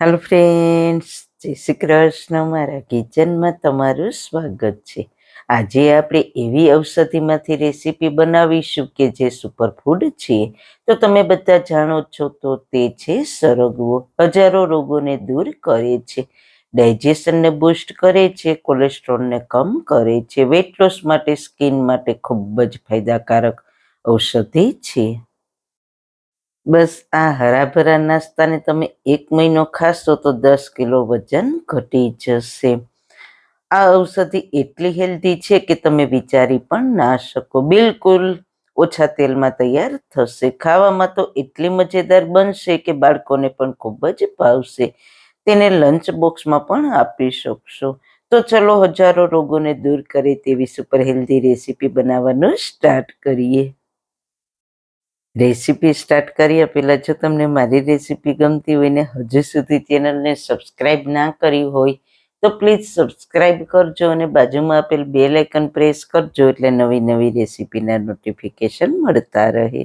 Hello friends જય શ્રી કૃષ્ણ. મારા કિચનમાં તમારું સ્વાગત છે. આજે આપણે એવી ઔષધિમાંથી રેસીપી બનાવીશું કે જે સુપરફૂડ છે. તો તમે બધા જાણો છો તો તે છે સરગવો. હજારો રોગોને દૂર કરે છે. ડાયજેશનને બૂસ્ટ કરે છે, કોલેસ્ટ્રોલને કમ કરે છે. વેટ લોસ માટે સ્કિન માટે ખૂબ જ ફાયદાકારક ઔષધિ છે. બસ આ હરાભરા નાસ્તાને તમે એક મહિનો ખાશો તો દસ કિલો વજન ઘટી જશે. આ ઔષધિ એટલી હેલ્ધી છે કે તમે વિચારી પણ ના શકો. બિલકુલ ઓછા તેલમાં તૈયાર થશે. ખાવામાં તો એટલી મજેદાર બનશે કે બાળકોને પણ ખૂબ જ ભાવશે. તેને લંચ બોક્સમાં પણ આપી શકશો. તો ચલો હજારો રોગોને દૂર કરે તેવી સુપર હેલ્ધી રેસીપી બનાવવાનું સ્ટાર્ટ કરીએ. રેસીપી સ્ટાર્ટ કરીએ પહેલાં જો તમને મારી રેસીપી ગમતી હોય ને હજુ સુધી ચેનલને સબસ્ક્રાઈબ ના કરી હોય, તો પ્લીઝ સબસ્ક્રાઈબ કરજો અને બાજુમાં આપેલ બેલ આઇકન પ્રેસ કરજો એટલે નવી નવી રેસીપીના નોટિફિકેશન મળતા રહે.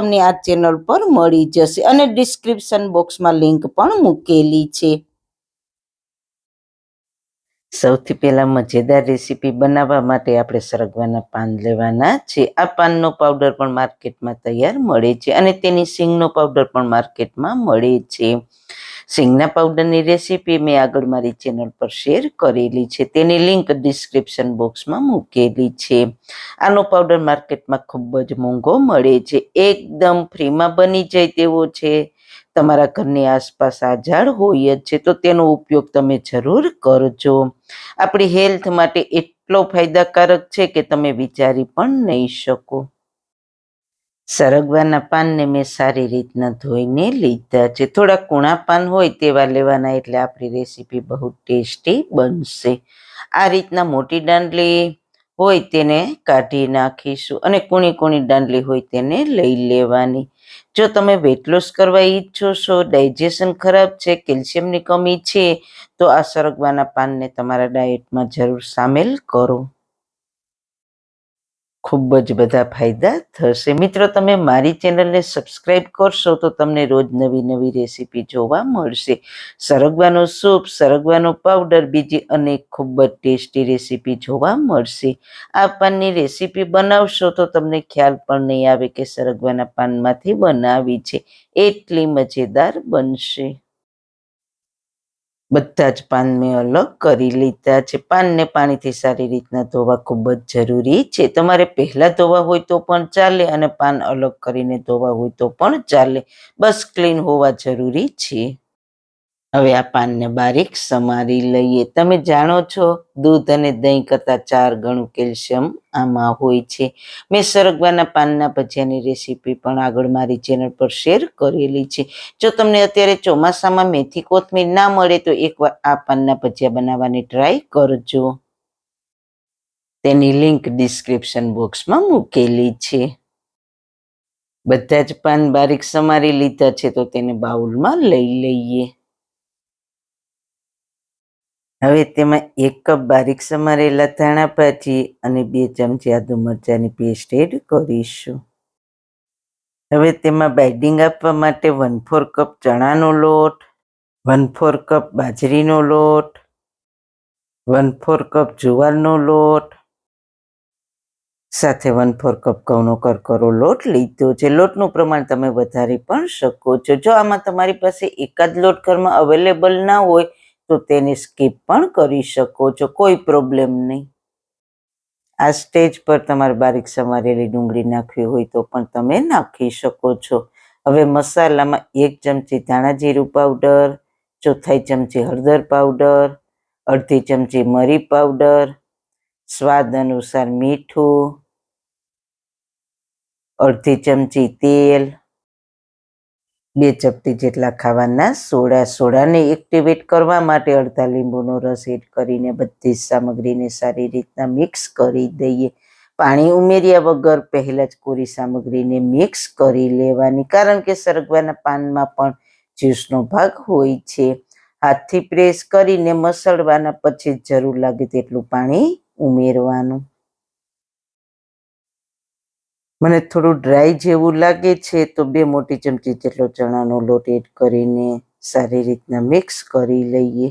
તમને આ ચેનલ પર મળી જશે અને ડિસ્ક્રિપ્શન બોક્સમાં લિંક પણ મૂકેલી છે. સૌથી પહેલા મજેદાર રેસીપી બનાવવા માટે આપણે સરગવાના પાન લેવાના છે. આ પાનનો પાવડર પણ માર્કેટમાં તૈયાર મળે છે અને તેની સિંગનો પાવડર પણ માર્કેટમાં મળે છે. સિંગના પાવડરની રેસીપી મેં આગળ મારી ચેનલ પર શેર કરેલી છે. તેની લિંક ડિસ્ક્રિપ્શન બોક્સમાં મૂકેલી છે. આનો પાવડર માર્કેટમાં ખૂબ જ મોંઘો મળે છે. એકદમ ફ્રીમાં બની જાય તેવો છે. તમારા ઘરની આસપાસ આ ઝાડ હોય જ છે, તો તેનો ઉપયોગ તમે જરૂર કરજો. આપણી હેલ્થ માટે એટલો ફાયદાકારક છે કે તમે વિચારી પણ નહીં શકો. સરગવાના પાનને મેં સારી રીતના ધોઈને લીધા છે. થોડા કૂણા પાન હોય તેવા લેવાના એટલે આપણી રેસીપી બહુ ટેસ્ટી બનશે. આ રીતના મોટી દાંડલી હોય તેને કાઢી નાખીશું અને કૂણી કૂણી દાંડલી હોય તેને લઈ લેવાની. જો તમે વેટ લોસ કરવા ઈચ્છો છો ડાયજેશન ખરાબ છે, કેલ્શિયમની કમી છે, તો આ સરગવાના પાનને તમારા ડાયટમાં જરૂર સામેલ કરો. ખૂબ જ બધા ફાયદા થશે. મિત્રો, તમે મારી ચેનલને સબસ્ક્રાઈબ કરશો તો તમને રોજ નવી નવી રેસીપી જોવા મળશે. સરગવાનો સૂપ, સરગવાનો પાવડર, બીજી અનેક ખૂબ જ ટેસ્ટી રેસીપી જોવા મળશે. આ પાનની રેસીપી બનાવશો તો તમને ખ્યાલ પણ નહીં આવે કે સરગવાના પાનમાંથી બનાવી છે. એટલી મજેદાર બનશે. બધા જ પાન મેં અલગ કરી લીધા છે. પાનને પાણીથી સારી રીતના ધોવા ખૂબ જ જરૂરી છે. તમારે પહેલાં ધોવા હોય તો પણ ચાલે અને પાન અલગ કરીને ધોવા હોય તો પણ ચાલે. બસ ક્લીન હોવા જરૂરી છે. હવે આ પાનને બારીક સમારી લઈએ. તમે જાણો છો, દૂધ અને દહીં કરતાં ચાર ગણું કેલ્શિયમ આમાં હોય છે. મેં સરગવાના પાનના ભજીયાની રેસીપી પણ આગળ મારી ચેનલ પર શેર કરેલી છે. જો તમને અત્યારે ચોમાસામાં મેથી, કોથમીર ના મળે તો એકવાર આ પાનના ભજીયા બનાવવાની ટ્રાય કરજો. તેની લિંક ડિસ્ક્રિપ્શન બોક્સમાં મૂકેલી છે. બધા જ પાન બારીક સમારી લીધા છે તો તેને બાઉલમાં લઈ લઈએ. હવે તેમાં એક કપ બારીક સમારેલા ધાણા ભાજી અને બે ચમચી આદુ મરચાંની પેસ્ટ એડ કરીશું. હવે તેમાં બાઇડિંગ આપવા માટે વન ફોર કપ ચણાનો લોટ, વન ફોર કપ બાજરીનો લોટ, વન ફોર કપ જુવારનો લોટ, સાથે વન ફોર કપ ઘઉંનો કરકરો લોટ લીધો છે. લોટનું પ્રમાણ તમે વધારી પણ શકો છો. જો આમાં તમારી પાસે એકાદ લોટ ઘરમાં અવેલેબલ ના હોય તો તેને સ્કીપ પણ કરી શકો છો. કોઈ પ્રોબ્લેમ નહીં. આ સ્ટેજ પર તમારે બારીક સમારેલી ડુંગળી નાખવી હોય તો પણ તમે નાખી શકો છો. હવે મસાલામાં એક ચમચી ધાણા જીરું પાવડર ચોથાઈ ચમચી હળદર પાવડર અડધી ચમચી મરી પાવડર સ્વાદ અનુસાર મીઠું, અડધી ચમચી તેલ બે ચપટી જેટલા ખાવાના સોડા, સોડાને એક્ટિવેટ કરવા માટે અડધા લીંબુનો રસ એડ કરીને બધી જ સામગ્રીને સારી રીતના મિક્સ કરી દઈએ. પાણી ઉમેર્યા વગર પહેલા જ કોરી સામગ્રીને મિક્સ કરી લેવાની, કારણ કે સરગવાના પાનમાં પણ જ્યુસનો ભાગ હોય છે. હાથથી પ્રેસ કરીને મસળવાના પછી જરૂર લાગે તેટલું પાણી ઉમેરવાનું. મને થોડું ડ્રાય જેવું લાગે છે, તો બે મોટી ચમચી જેટલો ચણાનો લોટ એડ કરીને સારી રીતના મિક્સ કરી લઈએ.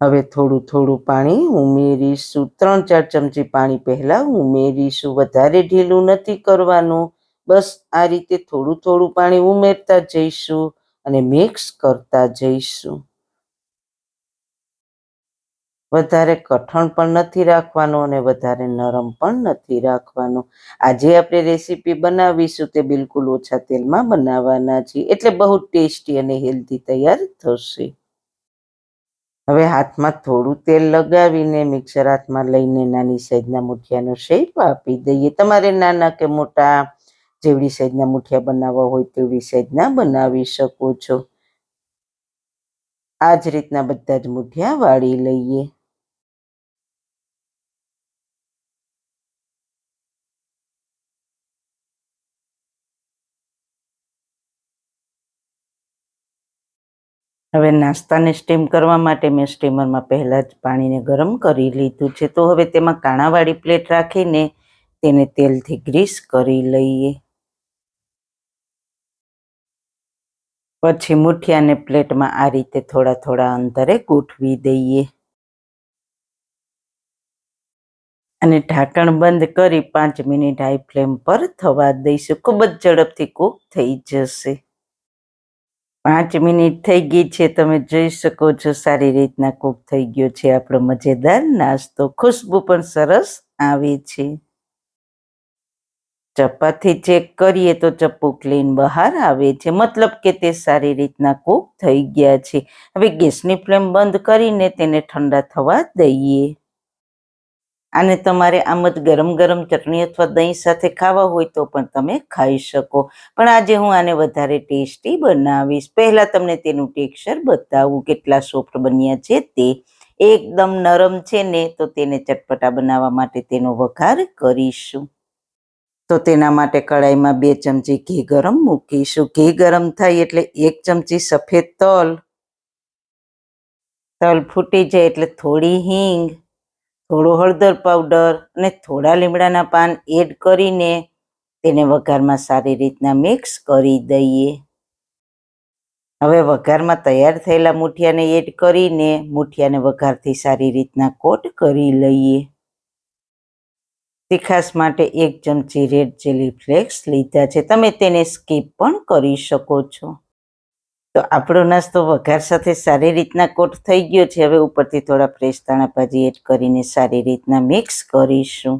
હવે થોડું થોડું પાણી ઉમેરીશું. ત્રણ ચાર ચમચી પાણી પહેલાં ઉમેરીશું. વધારે ઢીલું નથી કરવાનું. બસ આ રીતે થોડું થોડું પાણી ઉમેરતા જઈશું અને મિક્સ કરતા જઈશું. વધારે કઠણ પણ નથી રાખવાનું અને વધારે નરમ પણ નથી રાખવાનું. આજે આપણે રેસીપી બનાવીશું તે બિલકુલ ઓછા તેલમાં બનાવવાના છીએ. એટલે બહુ ટેસ્ટી અને હેલ્ધી તૈયાર થશે. હવે હાથમાં થોડું તેલ લગાવીને મિક્સર હાથમાં લઈને નાની સાઈઝના મુઠિયાનો શેપ આપી દઈએ. તમારે નાના કે મોટા જેવડી સાઈઝના મુઠિયા બનાવવા હોય તેવડી સાઈઝના બનાવી શકો છો. આ જ રીતના બધા જ મુઠિયા વાળી લઈએ. હવે નાસ્તાને સ્ટીમ કરવા માટે મેં સ્ટીમરમાં પહેલાં જ પાણીને ગરમ કરી લીધું છે. તો હવે તેમાં કાણાવાળી પ્લેટ રાખીને તેને તેલથી ગ્રીસ કરી લઈએ. પછી મુઠિયાને પ્લેટમાં આ રીતે થોડા થોડા અંતરે ગોઠવી દઈએ. અને ઢાંકણ બંધ કરી પાંચ મિનિટ હાઈ ફ્લેમ પર થવા દઈશું. ખૂબ જ ઝડપથી કૂક થઈ જશે. પાંચ મિનિટ થઈ ગઈ છે, તમે જોઈ શકો છો, સારી રીતના કૂક થઈ ગયો છે આપણો મજેદાર નાસ્તો. ખુશ્બુ પણ સરસ આવે છે. ચપ્પાથી ચેક કરીએ તો ચપ્પુ ક્લીન બહાર આવે છે. મતલબ કે તે સારી રીતના કૂક થઈ ગયા છે. હવે ગેસની ફ્લેમ બંધ કરીને તેને ઠંડા થવા દઈએ. આને તમારે આમ જ ગરમ ગરમ ચટણી અથવા દહીં સાથે ખાવા હોય તો પણ તમે ખાઈ શકો. પણ આજે હું આને વધારે ટેસ્ટી બનાવીશ. પહેલાં તમને તેનું ટેક્સચર બતાવું કેટલા સોફ્ટ બન્યા છે તે. એકદમ નરમ છે ને, તો તેને ચટપટા બનાવવા માટે તેનો વઘાર કરીશું. તો તેના માટે કડાઈમાં બે ચમચી ઘી ગરમ મૂકીશું. ઘી ગરમ થાય એટલે એક ચમચી સફેદ તલ. તલ ફૂટી જાય એટલે થોડી હિંગ. થોડો હળદર પાવડર અને થોડા લીમડાના પાન એડ કરીને તેને વઘારમાં સારી રીતના મિક્સ કરી દઈએ. હવે વઘારમાં તૈયાર થયેલા મૂઠિયાને એડ કરીને મૂઠિયાને વઘારથી સારી રીતના કોટ કરી લઈએ. તીખાસ માટે એક ચમચી રેડ ચીલી ફ્લેક્સ લીધા છે. તમે તેને સ્કીપ પણ કરી શકો છો. તો આપણો નાસ્તો વઘાર સાથે સારી રીતના કોટ થઈ ગયો છે. હવે ઉપરથી થોડા ફ્રેશ તાણાભાજી એડ કરીને સારી રીતના મિક્સ કરીશું.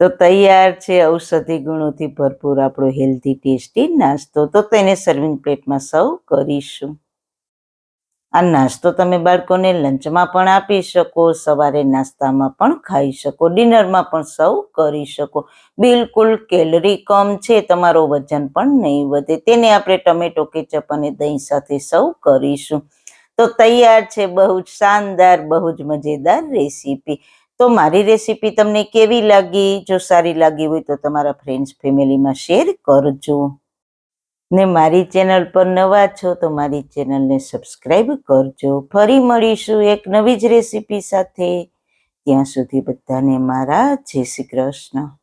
તો તૈયાર છે ઔષધિ ગુણોથી ભરપૂર આપણો હેલ્ધી ટેસ્ટી નાસ્તો. તો તેને સર્વિંગ પ્લેટમાં સર્વ કરીશું. આ નાસ્તો તમે બાળકોને લંચમાં પણ આપી શકો, સવારે નાસ્તામાં પણ ખાઈ શકો, ડિનરમાં પણ સર્વ કરી શકો. બિલકુલ કેલરી કમ છે, તમારો વજન પણ નહીં વધે. તેને આપણે ટમેટો, કેચપ અને દહીં સાથે સર્વ કરીશું. તો તૈયાર છે બહુ જ શાનદાર, બહુ જ મજેદાર રેસીપી. તો મારી રેસીપી તમને કેવી લાગી? જો સારી લાગી હોય તો તમારા ફ્રેન્ડ્સ ફેમિલીમાં શેર કરજો. ને મારી ચેનલ પર નવા છો તો મારી ચેનલને સબસ્ક્રાઈબ કરજો. ફરી મળીશું એક નવી જ રેસીપી સાથે. ત્યાં સુધી બધાને મારા જય શ્રી કૃષ્ણ.